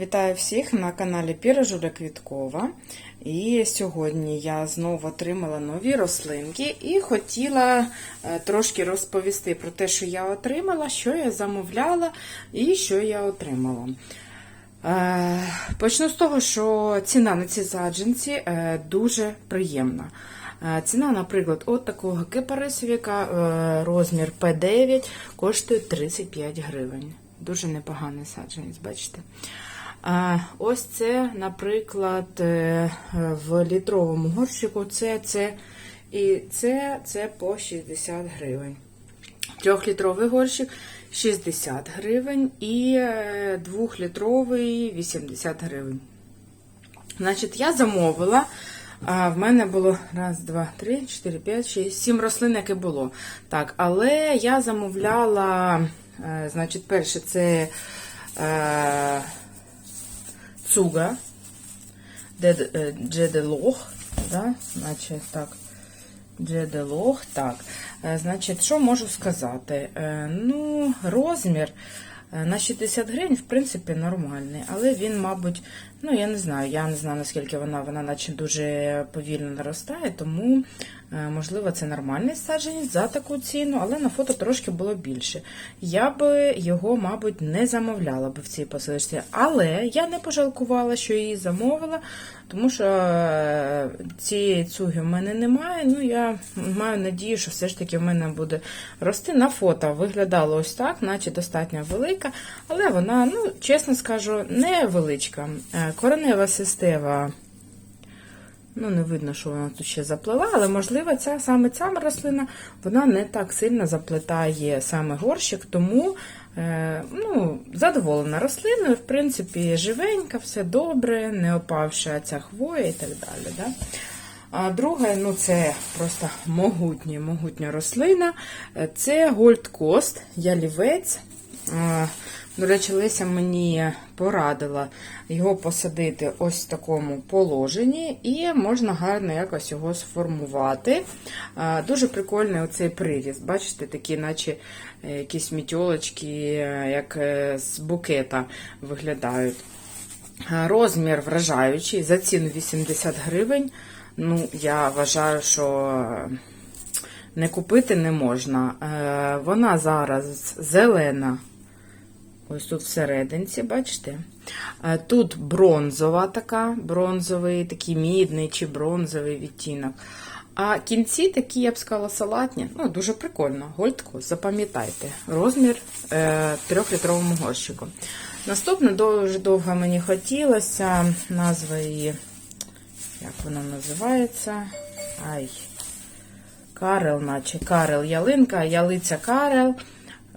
Вітаю всіх на каналі Піра Жуля Квіткова. І сьогодні я знову отримала нові рослинки і хотіла е, трошки розповісти про те, що я отримала, що я замовляла і що я отримала. Е, Почну з того, що ціна на ці саджанці е, дуже приємна. Ціна, наприклад, от такого кипарисовіка, розмір P9, коштує 35 гривень. Дуже непоганий саджанець, бачите? Ось це, наприклад, е, в літровому горщику це, це і це, це по 60 гривень. Трьохлітровий горщик 60 гривень і е, двохлітровий 80 гривень. Значить, я замовила. А в мене було раз, два, три, чотири, п'ять, шість, сім рослин, яке було. Так, але я замовляла, е, значить, перше це е, цуга, е, джеделох, да? значить, так. Джеделох, так. Е, Значить, що можу сказати? Е, Ну, розмір на 60 гривень, в принципі, нормальний, але він, мабуть, ну, я не знаю, я не знаю, наскільки вона, вона наче дуже повільно наростає, тому, е, можливо, це нормальний саджанець за таку ціну, але на фото трошки було більше. Я би його, мабуть, не замовляла би в цій посилочці, але я не пожалкувала, що її замовила, тому що е, цієї цуги в мене немає. Ну, я маю надію, що все ж таки в мене буде рости. На фото виглядало ось так, наче достатньо велика, але вона, ну, чесно скажу, невеличка. Коренева система. Ну, не видно, що вона тут ще заплела, але, можливо, ця, саме ця рослина вона не так сильно заплетає саме горщик, тому е, ну, задоволена рослиною, в принципі, живенька, все добре, не опавша ця хвоя і так далі. Да? А друге, ну це просто могутня, могутня рослина. Це Coast, ялівець. Е, До речі, Леся мені порадила його посадити ось в такому положенні, і можна гарно якось його сформувати. Дуже прикольний оцей приріст. Бачите, такі, наче е, якісь мітьолочки, е, як е, з букета виглядають. Розмір вражаючий, за ціну 80 гривень. Ну, я вважаю, що не купити не можна. Вона зараз зелена. Ось тут всерединці, бачите? Е, Тут бронзова така, бронзовий, такий мідний чи бронзовий відтінок. А кінці такі, я б сказала, салатні. Ну, дуже прикольно. Гольдко, запам'ятайте. Розмір е, трьохлітровому горщику. Наступне дуже довго мені хотілося. Назва її, як вона називається? Ай. Карел, наче Карел ялинка, ялиця Карел.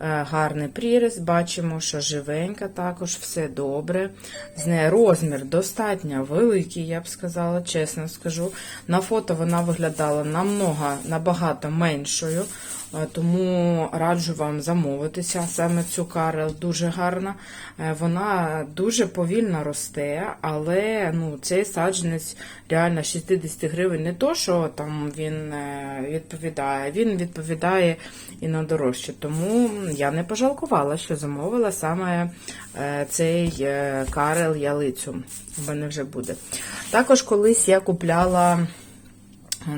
Е, Гарний приріс, бачимо, що живенька також, все добре. З нею розмір достатньо великий, я б сказала, чесно скажу. На фото вона виглядала намного, набагато меншою, е, тому раджу вам замовитися. Саме цю карел дуже гарна. Е, Вона дуже повільно росте, але ну, цей саджанець реально 60 гривень. Не то, що там він відповідає, він відповідає і на дорожче. Тому я не пожалкувала, що замовила саме е, цей е, карел ялицю. У мене вже буде. Також колись я купляла.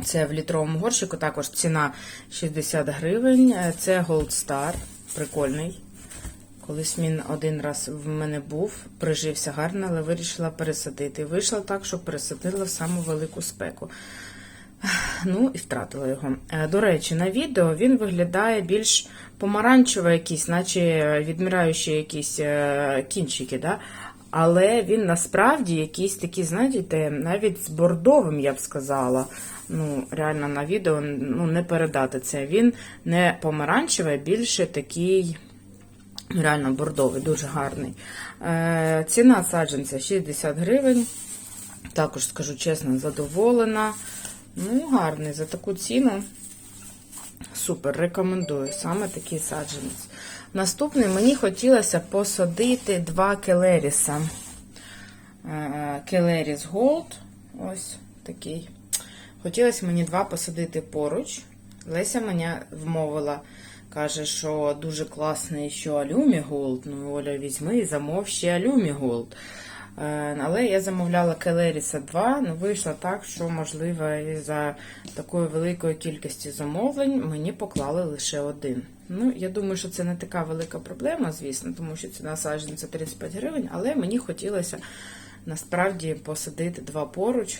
Це в літровому горщику, також ціна 60 гривень. Е, Це Gold Star, прикольний. Колись він один раз в мене був, прижився гарно, але вирішила пересадити. Вийшло так, що пересадила в саму велику спеку. Ну і втратила його. Е, До речі, на відео він виглядає більш помаранчево якийсь, наче відмираючі якісь е, кінчики. Да? Але він насправді якийсь такий, знаєте, навіть з бордовим, я б сказала. Ну, реально на відео ну, не передати це. Він не помаранчевий, більше такий. Реально бордовий, дуже гарний. Е, ціна саджанця 60 гривень. Також, скажу чесно, задоволена. Ну, гарний за таку ціну. Супер, рекомендую. Саме такий саджанець. Наступний мені хотілося посадити два келеріса. Е, Келеріс Голд. Ось такий. Хотілося мені два посадити поруч. Леся мене вмовила Каже, що дуже класний, що Алюмі Голд. Ну, Оля, візьми і замов ще Алюмі Голд. Е, Але я замовляла Келеріса 2, ну вийшло так, що, можливо, із-за такої великої кількості замовлень мені поклали лише один. Ну, я думаю, що це не така велика проблема, звісно, тому що ціна саджанця 35 гривень, але мені хотілося насправді посадити два поруч.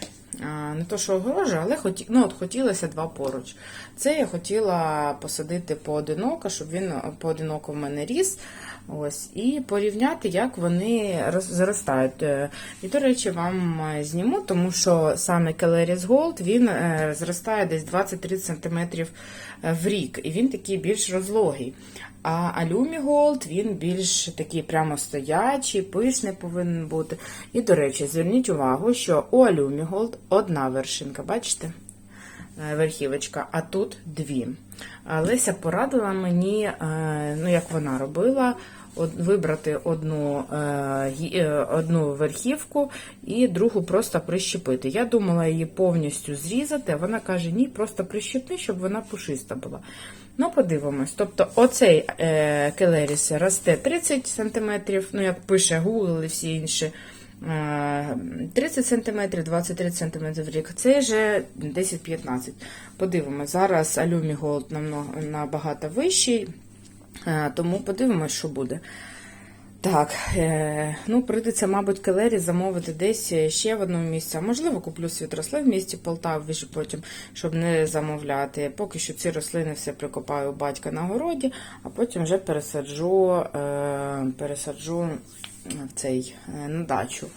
Не то, що огорожа, але хоті... ну, от хотілося два поруч. Це я хотіла посадити поодиноко, щоб він поодиноко в мене ріс. Ось, і порівняти, як вони зростають. Е, І, до речі, вам е, зніму, тому що саме Celeris Gold він е, зростає десь 20-30 см в рік, і він такий більш розлогий. А Alumi Gold він більш такий прямо стоячий, пишний повинен бути. І, до речі, зверніть увагу, що у Alumi Gold одна вершинка, бачите? Е, верхівочка, а тут дві. Леся порадила мені, е, ну як вона робила, вибрати одну, е, одну верхівку і другу просто прищепити. Я думала її повністю зрізати, а вона каже, ні, просто прищепни, щоб вона пушиста була. Ну, подивимось. Тобто, оцей келеріс росте 30 см, ну, як пише Google і всі інші. Е, 30 см, 23 см в рік. Це вже 10-15. Подивимось. Зараз Gold намного- набагато вищий, е, тому подивимось, що буде. Так, е, ну прийдеться, мабуть, келері замовити десь ще в одному місці. Можливо, куплю світ рослин в місті Полтаві, потім, щоб не замовляти. Поки що ці рослини все прикопаю у батька на городі, а потім вже пересаджу, е, пересаджу цей е, на дачу.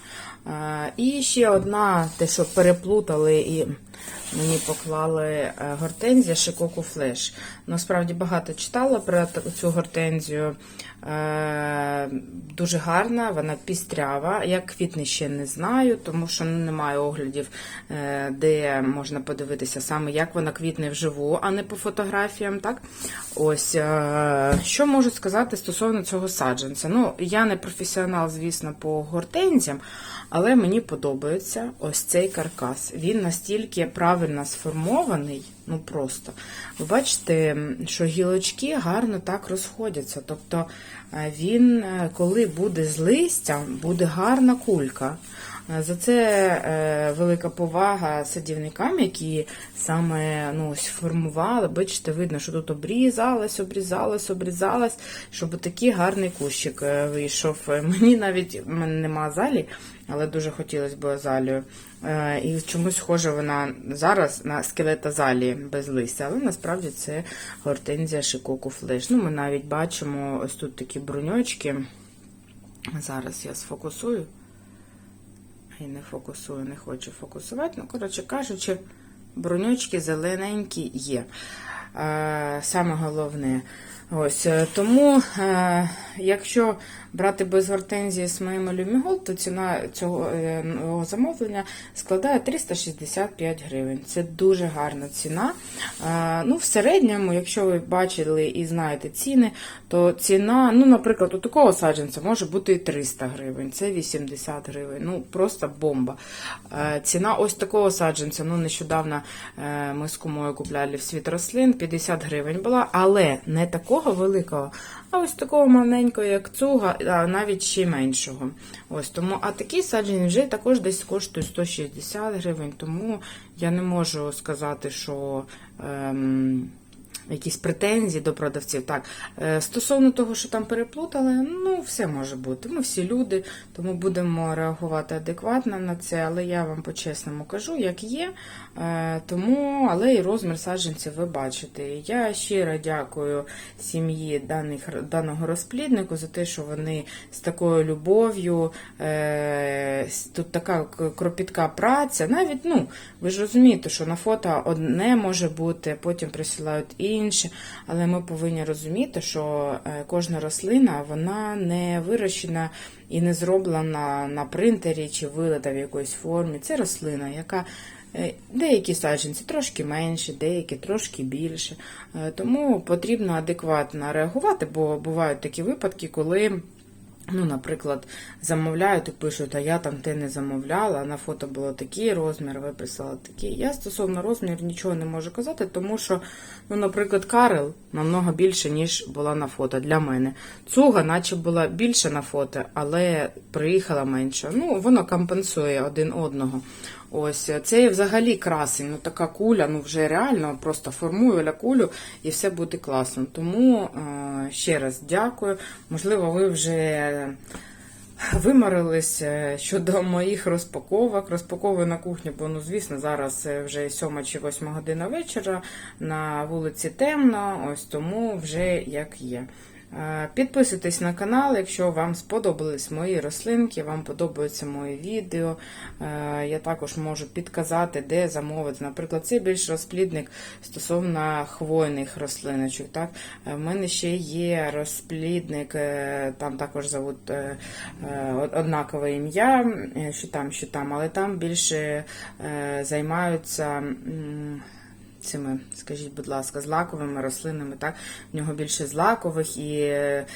Е, і ще одна, те, що переплутали і мені поклали е, гортензія Шикоку Флеш. Насправді багато читала про цю гортензію. Е, Дуже гарна, вона пістрява. Я квітни ще не знаю, тому що ну, немає оглядів, е, де можна подивитися саме, як вона квітне вживу, а не по фотографіям. Так? Ось, е, що можу сказати стосовно цього саджанця. Ну, я не професіонал, звісно, по гортензіям, але мені подобається ось цей каркас. Він настільки правильно сформований, ну просто. Ви бачите, що гілочки гарно так розходяться. Тобто е, він, е, коли буде з листям, буде гарна кулька. Е, За це е, велика повага садівникам, які саме ну, ось формували. Бачите, видно, що тут обрізалось, обрізалось, обрізалось, щоб такий гарний кущик е, вийшов. Мені навіть мене нема залі, але дуже хотілося б азалію. І чомусь схожа вона зараз на скелет азалії без листя, але насправді це гортензія шикоку флеш. Ну, ми навіть бачимо ось тут такі бруньочки. Зараз я сфокусую. І не фокусую, не хочу фокусувати. Ну, коротше кажучи, бронючки зелененькі є. Е, Саме головне. Ось, е, тому, е, якщо брати без гортензії з моїм алюмігол, то ціна цього е, замовлення складає 365 гривень. Це дуже гарна ціна. Е, ну, в середньому, якщо ви бачили і знаєте ціни, то ціна, ну, наприклад, у такого саджанця може бути і 300 гривень, це 80 гривень. Ну, просто бомба. Е, Ціна ось такого саджанця, ну, нещодавно е, ми з кумою купляли в світ рослин, 50 гривень була, але не такого великого, а ось такого маленького, як цуга, а навіть ще меншого. Ось тому, а такий саджанець вже також десь коштує 160 гривень, тому я не можу сказати, що. Ем, якісь претензії до продавців. Так, е, стосовно того, що там переплутали, ну, все може бути. Ми всі люди, тому будемо реагувати адекватно на це, але я вам по-чесному кажу, як є. Е, Тому, але і розмір саджанців ви бачите. Я щиро дякую сім'ї даного розпліднику за те, що вони з такою любов'ю, е, тут така кропітка праця. Навіть, ну, ви ж розумієте, що на фото одне може бути, потім присилають інше, але ми повинні розуміти, що е, кожна рослина вона не вирощена і не зроблена на принтері чи вилита в якоїсь формі. Це рослина, яка е, Деякі саджанці трошки менше, деякі трошки більше. Е, Тому потрібно адекватно реагувати, бо бувають такі випадки, коли Ну, наприклад, замовляють і пишуть, а я там те не замовляла, на фото було такий розмір, ви прислали такий. Я стосовно розмірів нічого не можу казати, тому що, ну, наприклад, Карел намного більше, ніж була на фото для мене. Цуга, наче була більше на фото, але приїхала менше. Ну, воно компенсує один одного. Ось це взагалі красень. Ну така куля, ну вже реально просто формую ля кулю і все буде класно. Тому е, ще раз дякую. Можливо, ви вже виморились е, щодо моїх розпаковок. Розпаковую на кухні, бо ну звісно, зараз е, вже 7 чи 8 година вечора. На вулиці темно, ось тому вже як є. Е, Підписуйтесь на канал, якщо вам сподобались мої рослинки, вам подобаються мої відео. Е, Я також можу підказати, де замовити. Наприклад, це більш розплідник стосовно хвойних рослиночок. Так? Е, В мене ще є розплідник, там також зовут однакове ім'я, що там, що там, але там більше займаються. Цими, скажіть, будь ласка, злаковими рослинами, так? В нього більше злакових і е,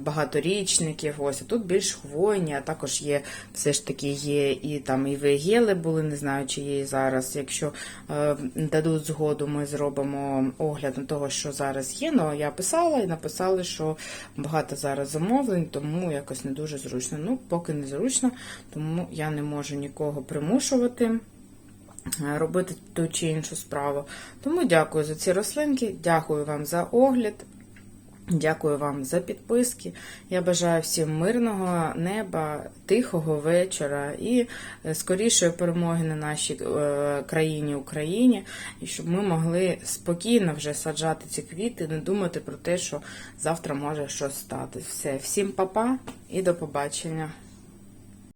багаторічників. Ось, а тут більш хвойні, а також є, все ж таки, є і там і вегели були, не знаю, чи є і зараз. Якщо е, дадуть згоду, ми зробимо огляд на того, що зараз є. Ну, я писала і написали, що багато зараз замовлень, тому якось не дуже зручно. Ну, поки не зручно, тому я не можу нікого примушувати робити ту чи іншу справу. Тому дякую за ці рослинки, дякую вам за огляд. Дякую вам за підписки. Я бажаю всім мирного неба, тихого вечора і е, скорішої перемоги на нашій е, країні Україні, і щоб ми могли спокійно вже саджати ці квіти, не думати про те, що завтра може щось стати. Все, всім па-па і до побачення.